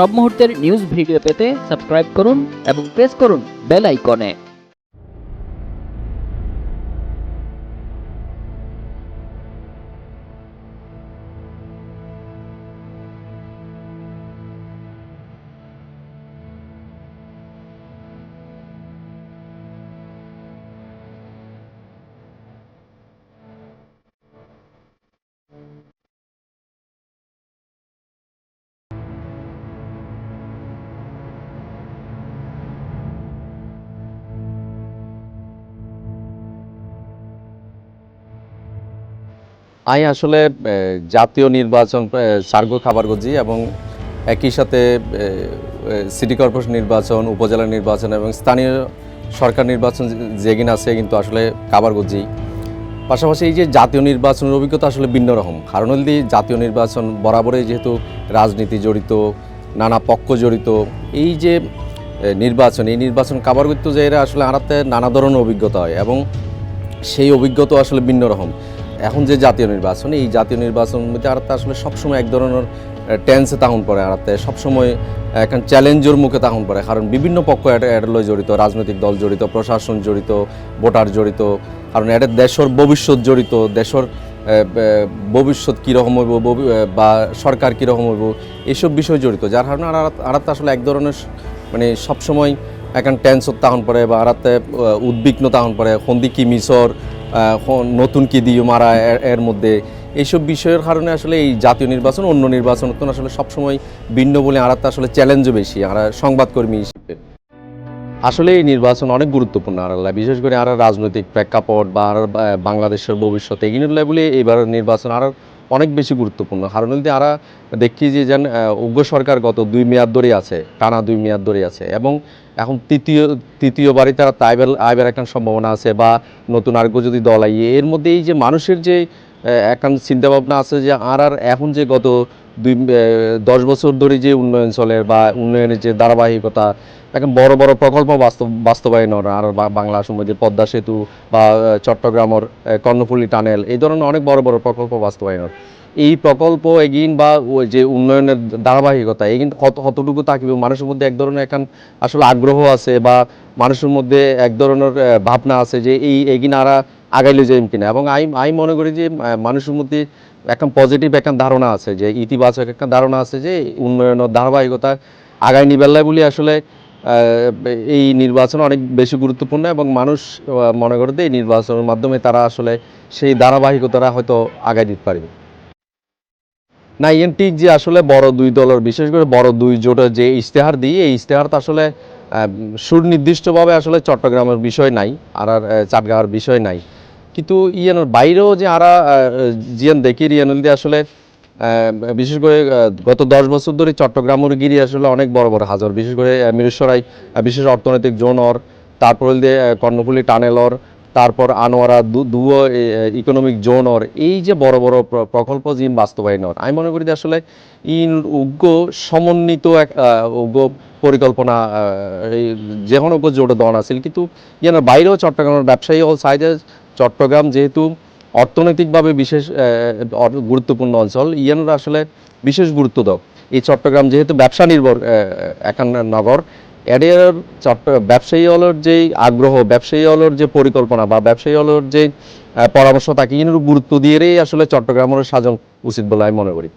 সব মুহূর্তের news video পেতে সাবস্ক্রাইব করুন এবং প্রেস করুন বেল আইকনে আমি আসলে জাতীয় নির্বাচন সার্গ খাবারগঞ্জি এবং একই সাথে সিটি কর্পোরেশন নির্বাচন, উপজেলা নির্বাচন এবং স্থানীয় সরকার নির্বাচন যেগিন আছে কিন্তু আসলে খাবারগঞ্জি পাশাপাশি এই যে জাতীয় নির্বাচনের অভিজ্ঞতা আসলে ভিন্ন রকম। কারণ হল জাতীয় নির্বাচন বরাবরই যেহেতু রাজনীতি জড়িত, নানা পক্ষ জড়িত, এই যে নির্বাচন, এই নির্বাচন কাবারগত্য যে এরা আসলে আনাতে নানা ধরনের অভিজ্ঞতা হয় এবং সেই অভিজ্ঞতা আসলে ভিন্ন রকম। এখন যে জাতীয় নির্বাচন, এই জাতীয় নির্বাচন মধ্যে আর আসলে সবসময় এক ধরনের টেন্সে তাহন পড়ে আর সবসময় এখন চ্যালেঞ্জের মুখে তাহন পড়ে। কারণ বিভিন্ন পক্ষ এটা এটা লয় জড়িত, রাজনৈতিক দল জড়িত, প্রশাসন জড়িত, ভোটার জড়িত, কারণ এটা দেশের ভবিষ্যৎ জড়িত, দেশের ভবিষ্যৎ কীরকম হইব বা সরকার কীরকম হইব এইসব বিষয় জড়িত। যার কারণে আর আর তো আসলে এক ধরনের মানে সবসময় এখন টেন্সর তাহন পড়ে বা আরাতে উদ্বিগ্ন তাহন পড়ে সন্ধি কি মিশর নতুন কি দিয়ে মারা এর- মধ্যে। এইসব বিষয়ের কারণে আসলে এই জাতীয় নির্বাচন, অন্য নির্বাচন আসলে সবসময় ভিন্ন বলে আড়াতে আসলে চ্যালেঞ্জও বেশি, আর সংবাদকর্মী হিসেবে। আসলে এই নির্বাচন অনেক গুরুত্বপূর্ণ আর বিশেষ করে আর রাজনৈতিক প্রেক্ষাপট বা আর বাংলাদেশের ভবিষ্যতে এগুলো বলে এবার নির্বাচন আর অনেক বেশি গুরুত্বপূর্ণ। যদি আরা দেখি যে যেন উগ্র সরকার গত দুই মেয়াদ ধরে আছে, টানা দুই মেয়াদ ধরে আছে এবং এখন তৃতীয়, তৃতীয়বারই তারা তাইবেল, আইবের একটা সম্ভাবনা আছে বা নতুন আরোগ্য যদি দল আইয়ে, এর মধ্যে এই যে মানুষের যে এখন চিন্তাভাবনা আছে যে আর আর এখন যে গত দুই দশ বছর ধরে যে উন্নয়ন চলে বা উন্নয়নের যে ধারাবাহিকতা এখন বড় বড় প্রকল্প বাস্তব, বাস্তবায়ন আর বাংলা সমুদ্রের পদ্মা সেতু বা চট্টগ্রামের কর্ণফুলী টানেল, এই ধরনের অনেক বড় বড় প্রকল্প বাস্তবায়ন এই প্রকল্প এগিন বা যে উন্নয়নের ধারাবাহিকতা, এগিন কত কতটুকু থাকিবে মানুষের মধ্যে এক ধরনের এখন আসলে আগ্রহ আছে বা মানুষের মধ্যে এক ধরনের ভাবনা আছে যে এই এগিন আরা আগাইলে যাইম কিনা। এবং আমি আমি মনে করি যে মানুষের মধ্যে এখন পজিটিভ একটা ধারণা আছে যে, ইতিবাচক একটা ধারণা আছে যে, উন্নয়নের ধারাবাহিকতা আগাই নিবেলায় বলে আসলে এই নির্বাচন অনেক বেশি গুরুত্বপূর্ণ এবং মানুষ মনে করে এই নির্বাচনের মাধ্যমে তারা আসলে সেই ধারাবাহিকতাটা হয়তো আগায় দিতে পারবে। না ইয়েন যে, আসলে বড় দুই দলের, বিশেষ করে বড় দুই জোটের যে ইশতেহার দিই, এই ইশতেহার তো আসলে সুনির্দিষ্টভাবে আসলে চট্টগ্রামের বিষয় নাই আর চাটগাঁওয়ের বিষয় নাই। কিন্তু ইয়ানোর বাইরেও যে আরা জিয়ান দেখি রিয়ানুল দিয়ে আসলে বিশেষ করে গত দশ বছর ধরে চট্টগ্রামের গিরি আসলে অনেক বড় বড় হাজার। বিশেষ করে মিরেশ্বরাই বিশেষ অর্থনৈতিক জোন অর তারপর দিয়ে আহ, টানেল অর তারপর আনোয়ারা দু- দুয়ো ইকোনমিক অর এই যে বড় বড় প্র- প্রকল্প জিন বাস্তবায়নর আমি মনে করি যে আসলে ইন উগ্র সমন্বিত এক উগ্র পরিকল্পনা আহ, এই যে কোনো উগ্র জোটে দন আছিল। কিন্তু ইয়ান বাইরেও চট্টগ্রামের ব্যবসায়ী হল সাইডে চট্টগ্রাম যেহেতু অর্থনৈতিকভাবে বিশেষ গুরুত্বপূর্ণ অঞ্চল ইয়ানরা আসলে বিশেষ গুরুত্ব দাও। এই চট্টগ্রাম যেহেতু ব্যবসা নির্ভর একান্ন একান নগর এডিয়ার চট্ট, ব্যবসায়ী হলোর যে আগ্রহ, ব্যবসায়ী হলোর যে পরিকল্পনা বা ব্যবসায়ী হলোর যে পরামর্শ, তাকে গুরুত্ব দিয়ে আসলে চট্টগ্রামের সাজন উচিত বলে আমি মনে করি।